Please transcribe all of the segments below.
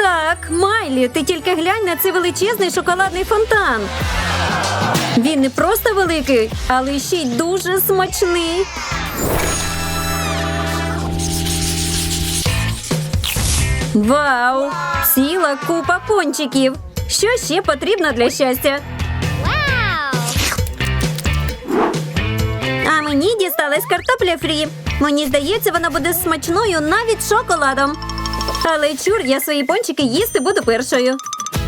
Так, Майлі, ти тільки глянь на цей величезний шоколадний фонтан. Він не просто великий, але ще й дуже смачний. Вау! Ціла купа пончиків. Що ще потрібно для щастя? А мені дісталась картопля фрі. Мені здається, вона буде смачною навіть шоколадом. Але чур, я свої пончики їсти буду першою.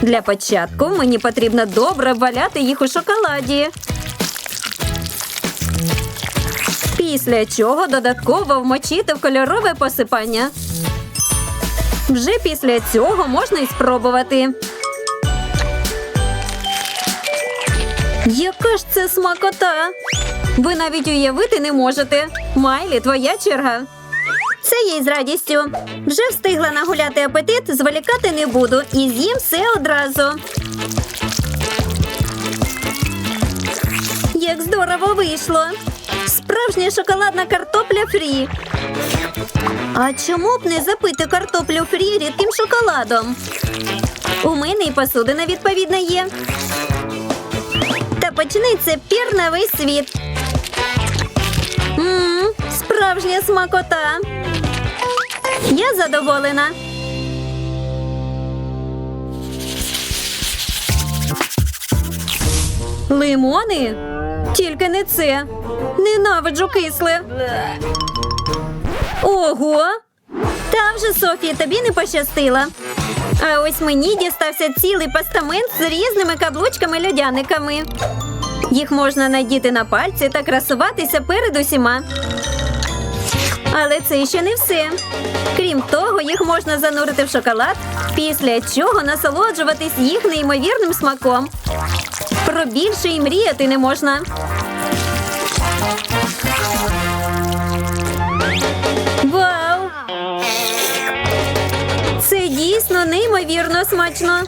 Для початку мені потрібно добре валяти їх у шоколаді. Після чого додатково вмочити в кольорове посипання. Вже після цього можна і спробувати. Яка ж це смакота? Ви навіть уявити не можете. Майлі, твоя черга. Це їй з радістю. Вже встигла нагуляти апетит, зволікати не буду і з'їм все одразу. Як здорово вийшло. Справжня шоколадна картопля фрі. А чому б не запити картоплю фрі рідким шоколадом? У мене і посудина відповідна є. Та почнеться пір на весь світ. Мм, справжня смакота. Я задоволена. Лимони? Тільки не це. Ненавиджу кисле. Ого! Та вже Софія, тобі не пощастило. А ось мені дістався цілий постамент з різними каблучками-льодяниками. Їх можна надіти на пальці та красуватися перед усіма. Але це ще не все. Крім того, їх можна занурити в шоколад, після чого насолоджуватись їх неймовірним смаком. Про більше і мріяти не можна. Вау! Це дійсно неймовірно смачно.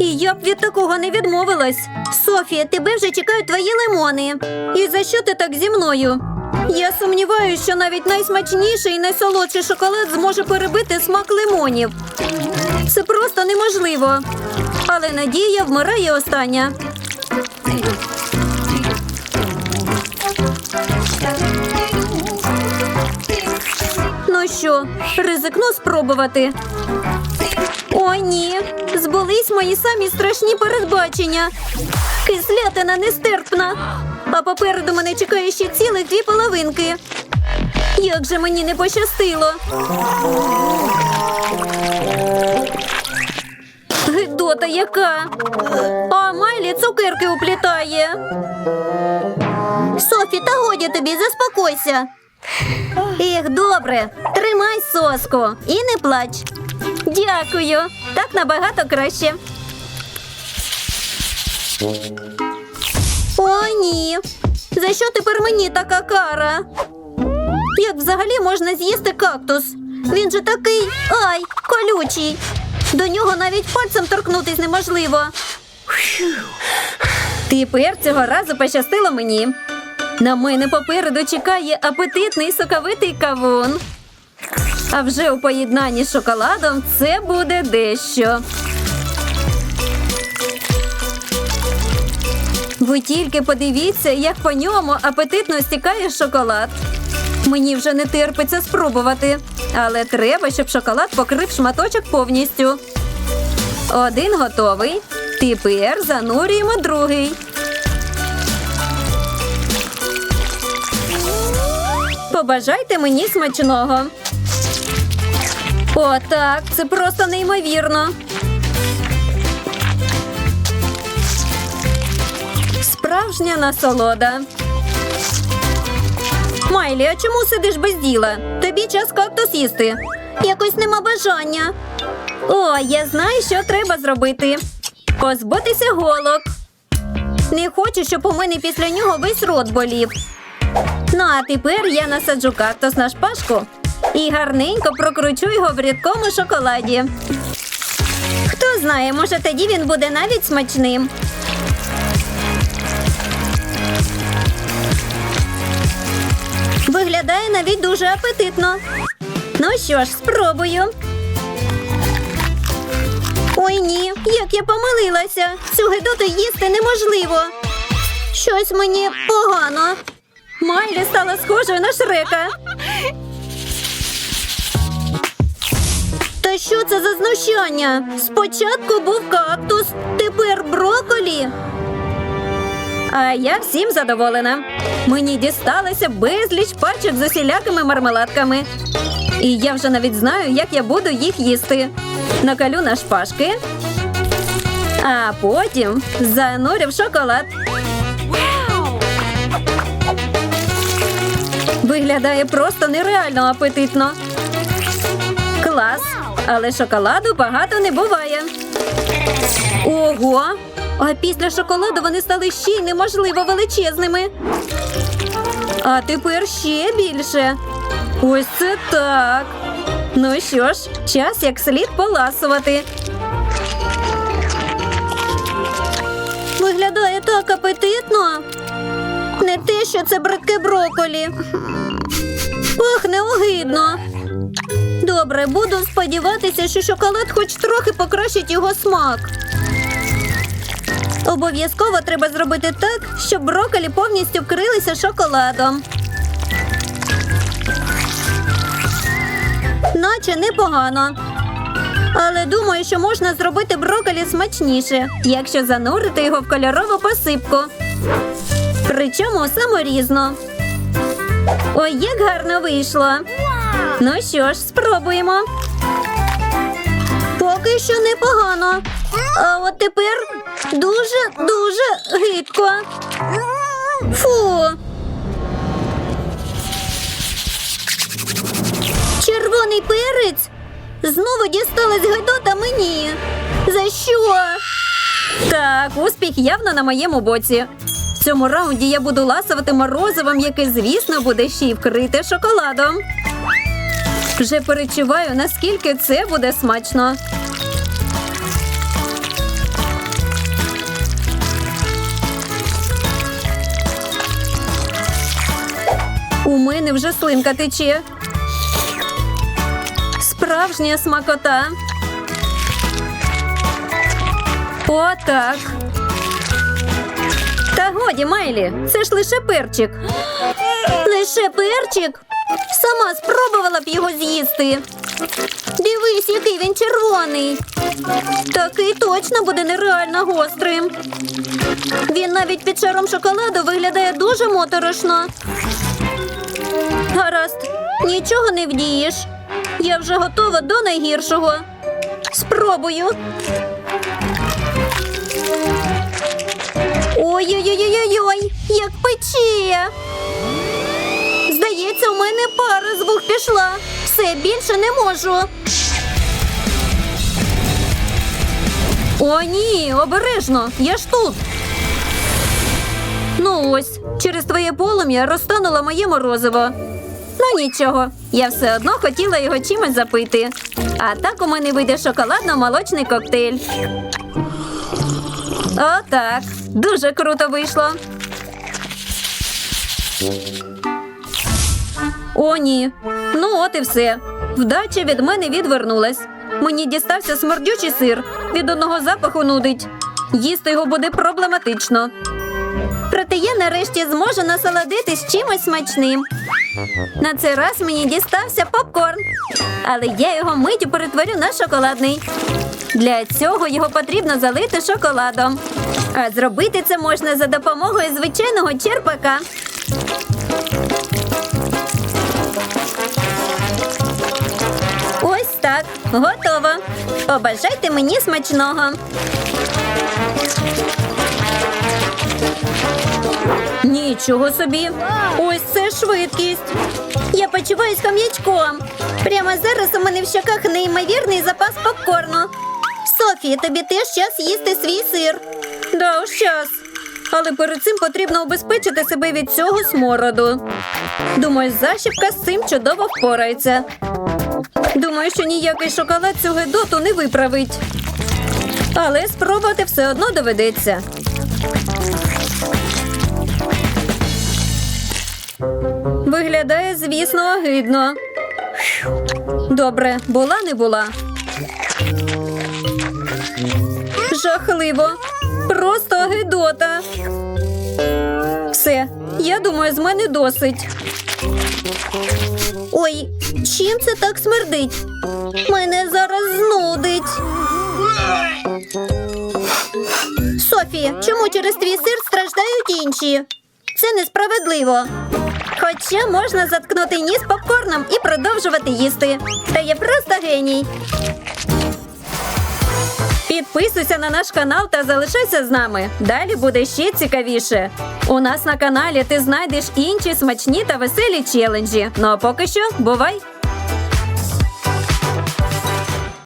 І я б від такого не відмовилась. Софія, тебе вже чекають твої лимони. І за що ти так зі мною? Я сумніваюся, що навіть найсмачніший і найсолодший шоколад зможе перебити смак лимонів. Це просто неможливо. Але надія вмирає остання. Ну що, ризикну спробувати. О, ні. Збулись мої самі страшні передбачення. Кислятина нестерпна. А попереду мене чекає ще цілих дві половинки. Як же мені не пощастило. Гидота яка. А Майлі цукерки уплітає. Софі, та годі тобі, заспокойся. Ех, добре, тримай соску і не плач. Дякую. Так набагато краще. О, ні. За що тепер мені така кара? Як взагалі можна з'їсти кактус? Він же такий ай, колючий. До нього навіть пальцем торкнутись неможливо. Тепер цього разу пощастило мені. На мене попереду чекає апетитний соковитий кавун. А вже у поєднанні з шоколадом це буде дещо. Ви тільки подивіться, як по ньому апетитно стікає шоколад. Мені вже не терпиться спробувати, але треба, щоб шоколад покрив шматочок повністю. Один готовий. Тепер занурюємо другий. Побажайте мені смачного. О, так, це просто неймовірно. Справжня насолода. Майлі, а чому сидиш без діла? Тобі час кактус їсти. Якось нема бажання. О, я знаю, що треба зробити. Позбутися голок. Не хочу, щоб у мене після нього весь рот болів. Ну, а тепер я насаджу кактус на шпажку і гарненько прокручу його в рідкому шоколаді. Хто знає, може тоді він буде навіть смачним. Виглядає навіть дуже апетитно. Ну що ж, спробую. Ой ні, як я помилилася. Цю гидоту їсти неможливо. Щось мені погано. Майлі стала схожою на Шрека. Та що це за знущання? Спочатку був кактус, тепер броколі. А я всім задоволена. Мені дісталося безліч пачок з усілякими мармеладками. І я вже навіть знаю, як я буду їх їсти. Накалю на шпажки, а потім занурю в шоколад. Виглядає просто нереально апетитно. Клас. Але шоколаду багато не буває. Ого! А після шоколаду вони стали ще й неможливо величезними. А тепер ще більше. Ось це так. Ну що ж, час як слід поласувати. Виглядає так апетитно. Не те, що це бридке броколі. Пахне огидно. Добре, буду сподіватися, що шоколад хоч трохи покращить його смак. Обов'язково треба зробити так, щоб брокколі повністю вкрилися шоколадом. Наче непогано. Але думаю, що можна зробити брокколі смачніше, якщо занурити його в кольорову посипку. Причому саморізно. Ой, як гарно вийшло. Ну що ж, спробуємо. Поки що непогано. А от тепер дуже-дуже гидко. Фу. Червоний перець. Знову дісталась гидота мені. За що? Так, успіх явно на моєму боці. В цьому раунді я буду ласувати морозивом, яке, звісно, буде ще й вкрите шоколадом. Вже перечуваю, наскільки це буде смачно. У мене вже слинка тече. Справжня смакота. Отак. Та годі, Майлі, це ж лише перчик. Лише перчик? Сама спробувала б його з'їсти. Дивись, який він червоний. Такий точно буде нереально гострим. Він навіть під шаром шоколаду виглядає дуже моторошно. Гаразд, нічого не вдієш. Я вже готова до найгіршого. Спробую. Ой-ой-ой-ой-ой, як пече. Здається, у мене пара з вух пішла. Все більше не можу. О, ні, обережно, я ж тут. Ну ось, через твоє полум'я розтануло моє морозиво. Ну нічого, я все одно хотіла його чимось запити. А так у мене вийде шоколадно-молочний коктейль. Отак. Дуже круто вийшло. О, ні. Ну, от і все. Вдача від мене відвернулась. Мені дістався смердючий сир. Від одного запаху нудить. Їсти його буде проблематично. Я нарешті зможу насолодитись чимось смачним. На цей раз мені дістався попкорн, але я його миттю перетворю на шоколадний. Для цього його потрібно залити шоколадом. А зробити це можна за допомогою звичайного черпака. Ось так, готово. Побажайте мені смачного. Нічого собі. Ось це швидкість. Я почуваюсь хам'ячком. Прямо зараз у мене в щоках неймовірний запас попкорну. Софія, тобі теж час їсти свій сир. Да, уж час. Але перед цим потрібно убезпечити себе від цього смороду. Думаю, защіпка з цим чудово впорається. Думаю, що ніякий шоколад цю гидоту не виправить. Але спробувати все одно доведеться. Виглядає, звісно, огидно. Добре, була не була. жахливо. Просто гидота. Все, я думаю, з мене досить. Ой, чим це так смердить? Мене зараз знудить. Софі, чому через твій сир страждають інші? Це несправедливо. Хоча можна заткнути ніс попкорном і продовжувати їсти. Та я просто геній. Підписуйся на наш канал та залишайся з нами. Далі буде ще цікавіше. У нас на каналі ти знайдеш інші смачні та веселі челенджі. Ну а поки що, бувай!